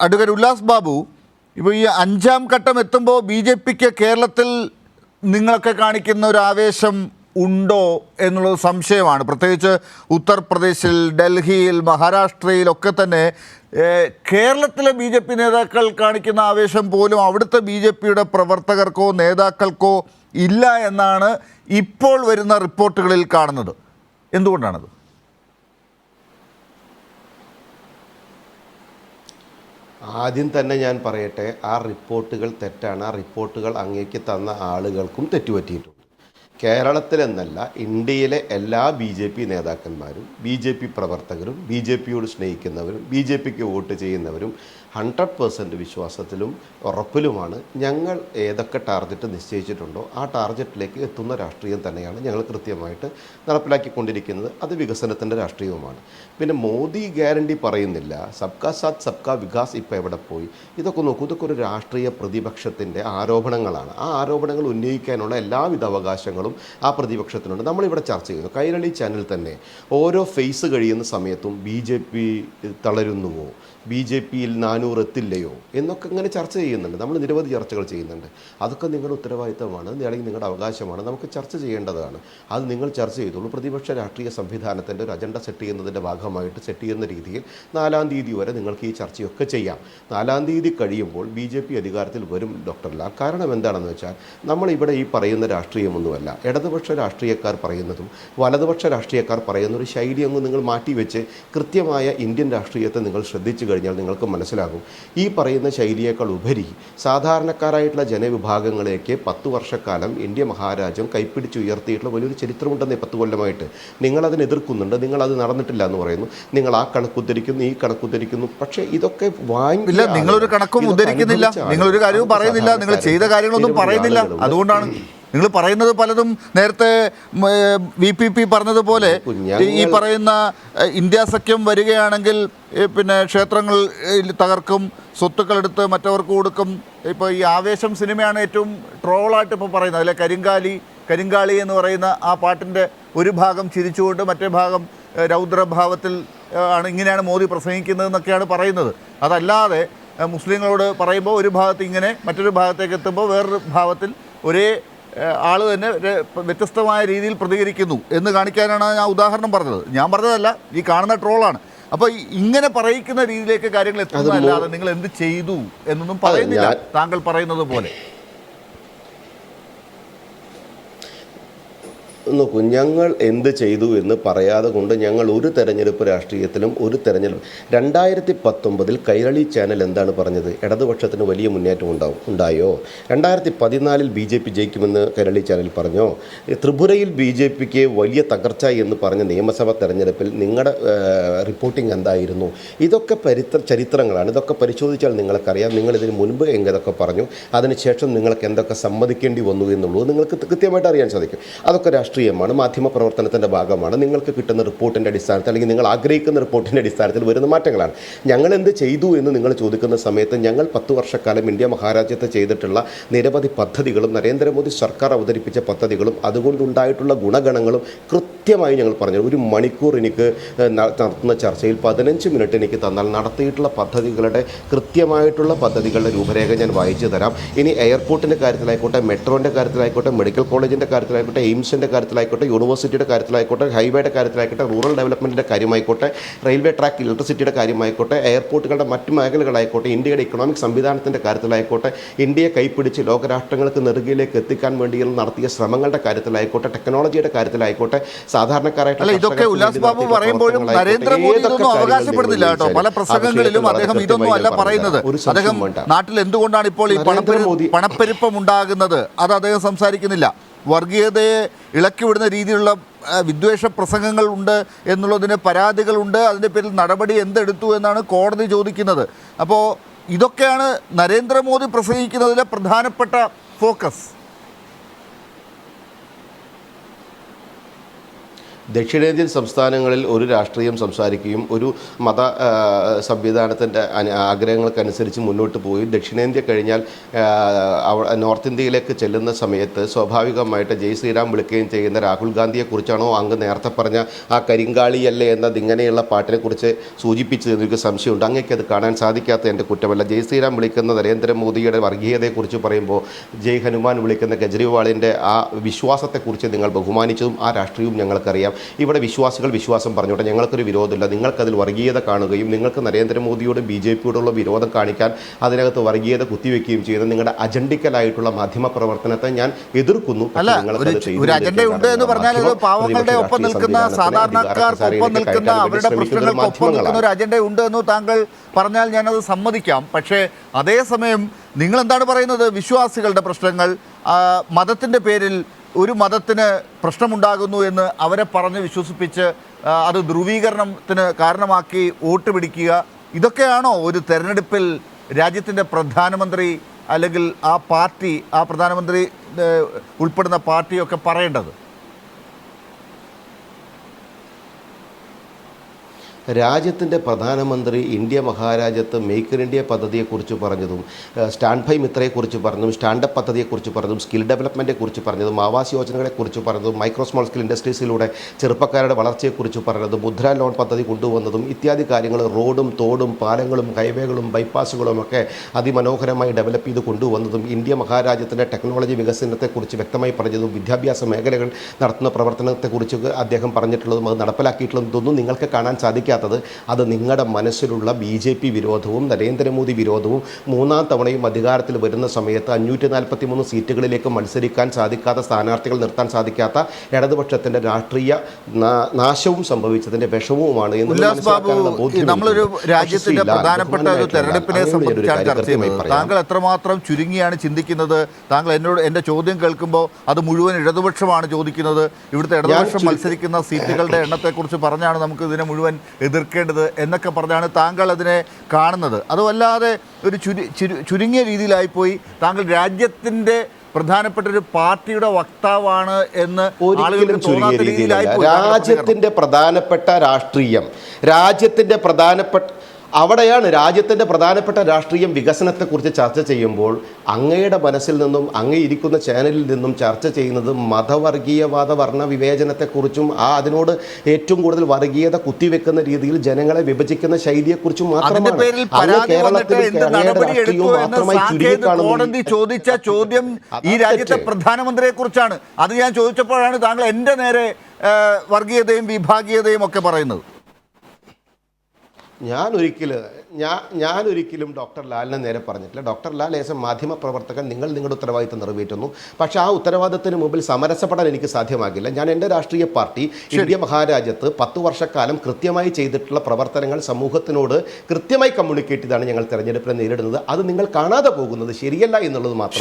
Advocate Ullas Babu ഇപ്പോൾ ഈ അഞ്ചാം ഘട്ടം എത്തുമ്പോൾ ബി ജെ പിക്ക് കേരളത്തിൽ നിങ്ങളൊക്കെ കാണിക്കുന്ന ഒരു ആവേശം ഉണ്ടോ എന്നുള്ളത് സംശയമാണ്. പ്രത്യേകിച്ച് ഉത്തർപ്രദേശിൽ ഡൽഹിയിൽ മഹാരാഷ്ട്രയിലൊക്കെ തന്നെ കേരളത്തിലെ ബി ജെ പി നേതാക്കൾ കാണിക്കുന്ന ആവേശം പോലും അവിടുത്തെ ബി ജെ പിയുടെ പ്രവർത്തകർക്കോ നേതാക്കൾക്കോ ഇല്ല എന്നാണ് ഇപ്പോൾ വരുന്ന റിപ്പോർട്ടുകളിൽ കാണുന്നത്. എന്തുകൊണ്ടാണത്? ആദ്യം തന്നെ ഞാൻ പറയട്ടെ ആ റിപ്പോർട്ടുകൾ തെറ്റാണ്. ആ റിപ്പോർട്ടുകൾ അങ്ങേക്ക് തന്ന ആളുകൾക്കും തെറ്റുപറ്റിയിട്ടുണ്ട്. കേരളത്തിലെന്നല്ല ഇന്ത്യയിലെ എല്ലാ ബി ജെ പി നേതാക്കന്മാരും ബി ജെ പി പ്രവർത്തകരും ബി ജെ പിയോട് സ്നേഹിക്കുന്നവരും ബി ജെ പിക്ക് വോട്ട് ചെയ്യുന്നവരും ഹൺഡ്രഡ് പേഴ്സന്റ് വിശ്വാസത്തിലും ഉറപ്പിലുമാണ് ഞങ്ങൾ ഏതൊക്കെ ടാർഗറ്റ് നിശ്ചയിച്ചിട്ടുണ്ടോ ആ ടാർഗറ്റിലേക്ക് എത്തുന്ന രാഷ്ട്രീയം തന്നെയാണ് ഞങ്ങൾ കൃത്യമായിട്ട് നടപ്പിലാക്കിക്കൊണ്ടിരിക്കുന്നത്. അത് വികസനത്തിന്റെ രാഷ്ട്രീയവുമാണ്. പിന്നെ മോദി ഗ്യാരണ്ടി പറയുന്നില്ല സബ്കാ സാത്ത് സബ്കാ വികാസ് ഇപ്പോൾ എവിടെ പോയി? ഇതൊക്കെ നോക്കൂ ഇതൊക്കെ ഒരു രാഷ്ട്രീയ പ്രതിപക്ഷത്തിന്റെ ആരോപണങ്ങളാണ്. ആ ആരോപണങ്ങൾ ഉന്നയിക്കാനുള്ള എല്ലാവിധ അവകാശങ്ങളും ആ പ്രതിപക്ഷത്തിനുണ്ട്. നമ്മളിവിടെ ചർച്ച ചെയ്യുന്നു കൈരളി ചാനൽ തന്നെ ഓരോ ഫേസ് കഴിയുന്ന സമയത്തും ബി ജെ പി തളരുന്നുവോ? ബി ജെ പിയിൽ നാനൂറ് എത്തില്ലയോ എന്നൊക്കെ ഇങ്ങനെ ചർച്ച ചെയ്യുന്നുണ്ട്. നമ്മൾ നിരവധി ചർച്ചകൾ ചെയ്യുന്നുണ്ട്. അതൊക്കെ നിങ്ങളുടെ ഉത്തരവാദിത്തമാണ്. അല്ലെങ്കിൽ നിങ്ങളുടെ അവകാശമാണ്. നമുക്ക് ചർച്ച ചെയ്യേണ്ടതാണ്. അത് നിങ്ങൾ ചർച്ച ചെയ്തോളൂ. പ്രതിപക്ഷ രാഷ്ട്രീയ സംവിധാനത്തിന്റെ ഒരു അജണ്ട സെറ്റ് ചെയ്യുന്നതിന്റെ ഭാഗമായിട്ട് സെറ്റ് ചെയ്യുന്ന രീതിയിൽ നാലാം തീയതി വരെ നിങ്ങൾക്ക് ഈ ചർച്ചയൊക്കെ ചെയ്യാം. നാലാം തീയതി കഴിയുമ്പോൾ ബി ജെ പി അധികാരത്തിൽ വരും ഡോക്ടർ ലാൽ കാരണം എന്താണെന്ന് വെച്ചാൽ നമ്മളിവിടെ ഈ പറയുന്ന രാഷ്ട്രീയമൊന്നുമല്ല. ഇടതുപക്ഷ രാഷ്ട്രീയക്കാർ പറയുന്നതും വലതുപക്ഷ രാഷ്ട്രീയക്കാർ പറയുന്ന ഒരു ശൈലി അങ്ങ് നിങ്ങൾ മാറ്റിവെച്ച് കൃത്യമായ ഇന്ത്യൻ രാഷ്ട്രീയത്തെ നിങ്ങൾ ശ്രദ്ധിച്ചു കഴിഞ്ഞാൽ നിങ്ങൾക്ക് മനസ്സിലാകും. ഈ പറയുന്ന ശൈലിയേക്കാൾ ഉപരി സാധാരണക്കാരായിട്ടുള്ള ജനവിഭാഗങ്ങളെയൊക്കെ പത്ത് വർഷക്കാലം ഇന്ത്യ മഹാരാജ്യം കൈപ്പിടിച്ചുയർത്തിയിട്ടുള്ള വലിയൊരു ചരിത്രമുണ്ടെന്നേ പത്ത് കൊല്ലമായിട്ട്. നിങ്ങളതിനെ എതിർക്കുന്നുണ്ട് നിങ്ങളത് നടന്നിട്ടില്ല എന്ന് പറയുന്നു. നിങ്ങൾ ആ കണക്ക് ഉദ്ധരിക്കുന്നു ഈ കണക്ക് ഉദ്ധരിക്കുന്നു. പക്ഷേ ഇതൊക്കെ വാങ്ങി ഇല്ല നിങ്ങളൊരു കണക്കും ഉദ്ധരിക്കുന്നില്ല. നിങ്ങളൊരു കാര്യവും പറയുന്നില്ല. നിങ്ങൾ ചെയ്ത കാര്യങ്ങളൊന്നും പറയുന്നില്ല. അതുകൊണ്ടാണ് നിങ്ങൾ പറയുന്നത് പലതും നേരത്തെ വി പി പി പറഞ്ഞതുപോലെ ഈ പറയുന്ന ഇന്ത്യ സഖ്യം വരികയാണെങ്കിൽ പിന്നെ ക്ഷേത്രങ്ങൾ തകർക്കും സ്വത്തുക്കൾ എടുത്ത് മറ്റവർക്ക് കൊടുക്കും. ഇപ്പോൾ ഈ ആവേശം സിനിമയാണ് ഏറ്റവും ട്രോളായിട്ട് ഇപ്പോൾ പറയുന്നത്. അതിലെ കരിങ്കാലി കരിങ്കാളി എന്ന് പറയുന്ന ആ പാട്ടിന്റെ ഒരു ഭാഗം ചിരിച്ചുകൊണ്ട് മറ്റേ ഭാഗം രൗദ്രഭാവത്തിൽ ആണ് ഇങ്ങനെയാണ് മോദി പ്രസംഗിക്കുന്നത് എന്നൊക്കെയാണ് പറയുന്നത്. അതല്ലാതെ മുസ്ലിങ്ങളോട് പറയുമ്പോൾ ഒരു ഭാഗത്ത് ഇങ്ങനെ മറ്റൊരു ഭാഗത്തേക്ക് എത്തുമ്പോൾ വേറൊരു ഭാവത്തിൽ ഒരേ ആൾ തന്നെ വ്യത്യസ്തമായ രീതിയിൽ പ്രതികരിക്കുന്നു എന്ന് കാണിക്കാനാണ് ഞാൻ ഉദാഹരണം പറഞ്ഞത്. ഞാൻ പറഞ്ഞതല്ല ഈ കാണുന്ന ട്രോളാണ്. അപ്പൊ ഇങ്ങനെ പറയിക്കുന്ന രീതിയിലേക്ക് കാര്യങ്ങൾ എത്തുന്നതല്ലാതെ നിങ്ങൾ എന്ത് ചെയ്തു എന്നൊന്നും പറയുന്നില്ല താങ്കൾ പറയുന്നത് പോലെ. നോക്കൂ ഞങ്ങൾ എന്ത് ചെയ്തു എന്ന് പറയാതെ കൊണ്ട് ഞങ്ങൾ ഒരു തെരഞ്ഞെടുപ്പ് രാഷ്ട്രീയത്തിലും ഒരു തെരഞ്ഞെടുപ്പ്. രണ്ടായിരത്തി പത്തൊമ്പതിൽ കൈരളി ചാനൽ എന്താണ് പറഞ്ഞത്? ഇടതുപക്ഷത്തിന് വലിയ മുന്നേറ്റം ഉണ്ടാവും ഉണ്ടായോ? രണ്ടായിരത്തി പതിനാലിൽ ബി ജെ പി ജയിക്കുമെന്ന് കൈരളി ചാനൽ പറഞ്ഞോ? ത്രിപുരയിൽ ബി ജെ പിക്ക് വലിയ തകർച്ച എന്ന് പറഞ്ഞ നിയമസഭാ തെരഞ്ഞെടുപ്പിൽ നിങ്ങളുടെ റിപ്പോർട്ടിംഗ് എന്തായിരുന്നു? ഇതൊക്കെ പരിത്ര ചരിത്രങ്ങളാണ്. ഇതൊക്കെ പരിശോധിച്ചാൽ നിങ്ങൾക്കറിയാം. നിങ്ങൾ ഇതിന് മുൻപ് എങ്ങനെയൊക്കെ പറഞ്ഞു അതിനുശേഷം നിങ്ങൾക്ക് എന്തൊക്കെ സമ്മതിക്കേണ്ടി വന്നു എന്നുള്ളത് നിങ്ങൾക്ക് കൃത്യമായിട്ട് അറിയാൻ സാധിക്കും. അതൊക്കെ രാഷ്ട്രീയമാണ് മാധ്യമ പ്രവർത്തനത്തിന്റെ ഭാഗമാണ്. നിങ്ങൾക്ക് കിട്ടുന്ന റിപ്പോർട്ടിന്റെ അടിസ്ഥാനത്തിൽ അല്ലെങ്കിൽ നിങ്ങൾ ആഗ്രഹിക്കുന്ന റിപ്പോർട്ടിന്റെ അടിസ്ഥാനത്തിൽ വരുന്ന മാറ്റങ്ങളാണ്. ഞങ്ങൾ എന്ത് ചെയ്തു എന്ന് നിങ്ങൾ ചോദിക്കുന്ന സമയത്ത് ഞങ്ങൾ പത്ത് വർഷക്കാലം ഇന്ത്യ മഹാരാജ്യത്ത് ചെയ്തിട്ടുള്ള നിരവധി പദ്ധതികളും നരേന്ദ്രമോദി സർക്കാർ അവതരിപ്പിച്ച പദ്ധതികളും അതുകൊണ്ടുണ്ടായിട്ടുള്ള ഗുണഗണങ്ങളും കൃത്യമായി ഞങ്ങൾ പറഞ്ഞു. ഒരു മണിക്കൂർ എനിക്ക് നടത്തുന്ന ചർച്ചയിൽ പതിനഞ്ച് മിനിറ്റ് എനിക്ക് തന്നാൽ നടത്തിയിട്ടുള്ള പദ്ധതികളുടെ കൃത്യമായിട്ടുള്ള പദ്ധതികളുടെ രൂപരേഖ ഞാൻ വായിച്ചു തരാം. ഇനി എയർപോർട്ടിന്റെ കാര്യത്തിലായിക്കോട്ടെ മെട്രോന്റെ കാര്യത്തിലായിക്കോട്ടെ മെഡിക്കൽ കോളേജിന്റെ കാര്യത്തിലായിക്കോട്ടെ എയിംസിന്റെ കാര്യത്തിലായിക്കോട്ടെ യൂണിവേഴ്സിറ്റിയുടെ കാര്യത്തിലായിക്കോട്ടെ ഹൈവേയുടെ കാര്യത്തിലായിക്കോട്ടെ റൂറൽ ഡെവലപ്മെന്റിന്റെ കാര്യമായിക്കോട്ടെ റെയിൽവേ ട്രാക്ക് ഇലക്ട്രിസിറ്റിയുടെ കാര്യമായിക്കോട്ടെ എയർപോർട്ടുകളുടെ മറ്റ് മേഖലകളായിക്കോട്ടെ ഇന്ത്യയുടെ ഇക്കണോമിക് സംവിധാനത്തിന്റെ കാര്യത്തിലായിക്കോട്ടെ ഇന്ത്യയെ കൈപ്പിടിച്ച് ലോകരാഷ്ട്രങ്ങൾക്ക് നെറുകയിലേക്ക് എത്തിക്കാൻ വേണ്ടിയുള്ള നടത്തിയ ശ്രമങ്ങളുടെ കാര്യത്തിലായിക്കോട്ടെ ടെക്നോളജിയുടെ കാര്യത്തിലായിക്കോട്ടെ സാധാരണക്കാരായിട്ടുള്ള ഇതൊക്കെ ഉല്ലാസ് ബാബു പറയുമ്പോഴും നരേന്ദ്രമോദി ഇതൊന്നും അവകാശപ്പെടുന്നില്ല കേട്ടോ. പല പ്രസംഗങ്ങളിലും അദ്ദേഹം ഇതൊന്നും അല്ല പറയുന്നത്. അദ്ദേഹം. നാട്ടിൽ എന്തുകൊണ്ടാണ് ഇപ്പോൾ ഈ പണപ്പെരു പണപ്പെരുപ്പം ഉണ്ടാകുന്നത് അത് അദ്ദേഹം സംസാരിക്കുന്നില്ല. വർഗീയതയെ ഇളക്കിവിടുന്ന രീതിയിലുള്ള വിദ്വേഷ പ്രസംഗങ്ങൾ ഉണ്ട് എന്നുള്ളതിന് പരാതികളുണ്ട് അതിന്റെ പേരിൽ നടപടി എന്തെടുത്തു എന്നാണ് കോടതി ചോദിക്കുന്നത്. അപ്പോൾ ഇതൊക്കെയാണ് നരേന്ദ്രമോദി പ്രസംഗിക്കുന്നതിലെ പ്രധാനപ്പെട്ട ഫോക്കസ്. ദക്ഷിണേന്ത്യൻ സംസ്ഥാനങ്ങളിൽ ഒരു രാഷ്ട്രീയം സംസാരിക്കുകയും ഒരു മത സംവിധാനത്തിന്റെ ആഗ്രഹങ്ങൾക്കനുസരിച്ച് മുന്നോട്ട് പോയി ദക്ഷിണേന്ത്യ കഴിഞ്ഞാൽ നോർത്ത് ഇന്ത്യയിലേക്ക് ചെല്ലുന്ന സമയത്ത് സ്വാഭാവികമായിട്ട് ജയ് ശ്രീറാം വിളിക്കുകയും ചെയ്യുന്ന രാഹുൽ ഗാന്ധിയെക്കുറിച്ചാണോ അങ്ങ് നേരത്തെ പറഞ്ഞ ആ കരിങ്കാളിയല്ലേ എന്നത് ഇങ്ങനെയുള്ള പാട്ടിനെക്കുറിച്ച് സൂചിപ്പിച്ചത് എനിക്ക് സംശയമുണ്ട്. അങ്ങേക്ക് അത് കാണാൻ സാധിക്കാത്ത എന്റെ കുറ്റമല്ല. ജയ് ശ്രീറാം വിളിക്കുന്ന നരേന്ദ്രമോദിയുടെ വർഗീയതയെക്കുറിച്ച് പറയുമ്പോൾ ജയ് ഹനുമാൻ വിളിക്കുന്ന കെജ്രിവാളിന്റെ ആ വിശ്വാസത്തെക്കുറിച്ച് നിങ്ങൾ ബഹുമാനിച്ചതും ആ രാഷ്ട്രീയവും ഞങ്ങൾക്കറിയാം. ഇവിടെ വിശ്വാസികൾ വിശ്വാസം പറഞ്ഞോട്ടെ. ഞങ്ങൾക്കൊരു വിരോധമില്ല. നിങ്ങൾക്കതിൽ വർഗീയത കാണുകയും നിങ്ങൾക്ക് നരേന്ദ്രമോദിയോട് ബി ജെ പിയോടുള്ള വിരോധം കാണിക്കാൻ അതിനകത്ത് വർഗീയത കുത്തിവെക്കുകയും ചെയ്യുന്ന നിങ്ങളുടെ അജണ്ടിക്കലായിട്ടുള്ള മാധ്യമ പ്രവർത്തനത്തെ ഞാൻ എതിർക്കുന്നു. ഒരു ചെയ്തു അജണ്ട ഉണ്ട് എന്ന് പറഞ്ഞാൽ അത് പാവങ്ങളുടെ ഒപ്പം നിൽക്കുന്ന നിൽക്കുന്ന അവരുടെ നിൽക്കുന്ന ഒരു അജണ്ട ഉണ്ട് എന്ന് താങ്കൾ പറഞ്ഞാൽ ഞാനത് സമ്മതിക്കാം. പക്ഷേ അതേസമയം നിങ്ങൾ എന്താണ് പറയുന്നത്? വിശ്വാസികളുടെ പ്രശ്നങ്ങൾ മതത്തിന്റെ പേരിൽ ഒരു മതത്തിന് പ്രശ്നമുണ്ടാകുന്നു എന്ന് അവരെ പറഞ്ഞ് വിശ്വസിപ്പിച്ച് അത് ധ്രുവീകരണത്തിന് കാരണമാക്കി വോട്ട് പിടിക്കുക. ഇതൊക്കെയാണോ ഒരു തെരഞ്ഞെടുപ്പിൽ രാജ്യത്തിന്റെ പ്രധാനമന്ത്രി അല്ലെങ്കിൽ ആ പാർട്ടി ആ പ്രധാനമന്ത്രി ഉൾപ്പെടുന്ന പാർട്ടിയൊക്കെ പറയേണ്ടത്? രാജ്യത്തിന്റെ പ്രധാനമന്ത്രി ഇന്ത്യ മഹാരാജ്യത്ത് മേക്ക് ഇൻ ഇന്ത്യ പദ്ധതിയെക്കുറിച്ച് പറഞ്ഞതും സ്റ്റാൻഡ് ബൈ മിത്രയെക്കുറിച്ച് പറഞ്ഞതും സ്റ്റാൻഡപ്പ് പദ്ധതിയെക്കുറിച്ച് പറഞ്ഞതും സ്കിൽ ഡെവലപ്മെന്റെക്കുറിച്ച് പറഞ്ഞതും ആവാസ് യോജനകളെക്കുറിച്ച് പറഞ്ഞതും മൈക്രോ സ്മോൾ സ്കിൽ ഇൻഡസ്ട്രീസിലൂടെ ചെറുപ്പക്കാരുടെ വളർച്ചയെക്കുറിച്ച് പറഞ്ഞതും മുദ്ര ലോൺ പദ്ധതി കൊണ്ടുവന്നതും ഇത്യാദി കാര്യങ്ങൾ റോഡും തോടും പാലങ്ങളും ഹൈവേകളും ബൈപ്പാസുകളും ഒക്കെ അതിമനോഹരമായി ഡെവലപ്പ് ചെയ്ത് കൊണ്ടുവന്നതും ഇന്ത്യ മഹാരാജ്യത്തിന്റെ ടെക്നോളജി വികസനത്തെക്കുറിച്ച് വ്യക്തമായി പറഞ്ഞതും വിദ്യാഭ്യാസ മേഖലകൾ നടത്തുന്ന പ്രവർത്തനത്തെക്കുറിച്ച് അദ്ദേഹം പറഞ്ഞിട്ടുള്ളതും അത് നടപ്പിലാക്കിയിട്ടുള്ളതും ഇതൊന്നും നിങ്ങൾക്ക് കാണാൻ സാധിക്കാത്തത് അത് നിങ്ങളുടെ മനസ്സിലുള്ള ബി ജെ പി വിരോധവും നരേന്ദ്രമോദി വിരോധവും മൂന്നാം തവണയും അധികാരത്തിൽ വരുന്ന സമയത്ത് അഞ്ഞൂറ്റി നാൽപ്പത്തി മൂന്ന് സീറ്റുകളിലേക്ക് മത്സരിക്കാൻ സാധിക്കാത്ത സ്ഥാനാർത്ഥികൾ നിർത്താൻ സാധിക്കാത്ത ഇടതുപക്ഷത്തിന്റെ രാഷ്ട്രീയ നാശവും സംഭവിച്ചതിന്റെ വിഷമവുമാണ് എന്ന് നമ്മളൊരു രാജ്യത്തിന്റെ പ്രധാനപ്പെട്ട ഒരു തെരഞ്ഞെടുപ്പിനെ സംബന്ധിച്ചാണ് ചർച്ച ചെയ്യുന്നത്. താങ്കൾ എത്രമാത്രം ചുരുങ്ങിയാണ് ചിന്തിക്കുന്നത്? താങ്കൾ എന്നോട് എന്റെ ചോദ്യം കേൾക്കുമ്പോൾ അത് മുഴുവൻ ഇടതുപക്ഷമാണ് ചോദിക്കുന്നത്. ഇവിടുത്തെ ഇടതുപക്ഷം മത്സരിക്കുന്ന സീറ്റുകളുടെ എണ്ണത്തെക്കുറിച്ച് പറഞ്ഞാണ് നമുക്ക് ഇതിനെ മുഴുവൻ എതിർക്കേണ്ടത് എന്നൊക്കെ പറഞ്ഞാണ് താങ്കൾ അതിനെ കാണുന്നത്. അതുമല്ലാതെ ഒരു ചുരു ചുരു- ചുരുങ്ങിയ രീതിയിലായിപ്പോയി. താങ്കൾ രാജ്യത്തിന്റെ പ്രധാനപ്പെട്ട ഒരു പാർട്ടിയുടെ വക്താവാണ് എന്ന് രാജ്യത്തിന്റെ പ്രധാനപ്പെട്ട രാഷ്ട്രീയം രാജ്യത്തിന്റെ പ്രധാനപ്പെട്ട അവിടെയാണ് രാജ്യത്തിന്റെ പ്രധാനപ്പെട്ട രാഷ്ട്രീയം വികസനത്തെക്കുറിച്ച് ചർച്ച ചെയ്യുമ്പോൾ അങ്ങയുടെ മനസ്സിൽ നിന്നും അങ്ങ് ഇരിക്കുന്ന ചാനലിൽ നിന്നും ചർച്ച ചെയ്യുന്നത് മതവർഗീയവാദ വർണ വിവേചനത്തെക്കുറിച്ചും ആ അതിനോട് ഏറ്റവും കൂടുതൽ വർഗീയത കുത്തിവെക്കുന്ന രീതിയിൽ ജനങ്ങളെ വിഭജിക്കുന്ന ശൈലിയെക്കുറിച്ചും മാത്രമാണ്. കോടതി ചോദിച്ച ചോദ്യം ഈ രാജ്യത്തെ. പ്രധാനമന്ത്രിയെ കുറിച്ചാണ് അത് ഞാൻ ചോദിച്ചപ്പോഴാണ് താങ്കൾ എന്റെ നേരെ വർഗീയതയും വിഭാഗീയതയും ഒക്കെ പറയുന്നത്. ഞാൻ ഒരിക്കലും ഞാൻ ഞാൻ ഒരിക്കലും ഡോക്ടർ ലാലിനെ നേരെ പറഞ്ഞിട്ടില്ല. ഡോക്ടർ ലാൽ ഏസം മാധ്യമ പ്രവർത്തകൻ നിങ്ങൾ നിങ്ങളുടെ ഉത്തരവാദിത്തം നിറവേറ്റുന്നു. പക്ഷേ ആ ഉത്തരവാദിത്തത്തിന് മുമ്പിൽ സമരസപ്പെടാൻ എനിക്ക് സാധ്യമാകില്ല. ഞാൻ എന്റെ രാഷ്ട്രീയ പാർട്ടി ഇന്ത്യ മഹാരാജ്യത്ത് പത്ത് വർഷക്കാലം കൃത്യമായി ചെയ്തിട്ടുള്ള പ്രവർത്തനങ്ങൾ സമൂഹത്തിനോട് കൃത്യമായി കമ്മ്യൂണിക്കേറ്റ് ചെയ്താണ് ഞങ്ങൾ തെരഞ്ഞെടുപ്പിനെ നേരിടുന്നത്. അത് നിങ്ങൾ കാണാതെ പോകുന്നത് ശരിയല്ല എന്നുള്ളത് മാത്രം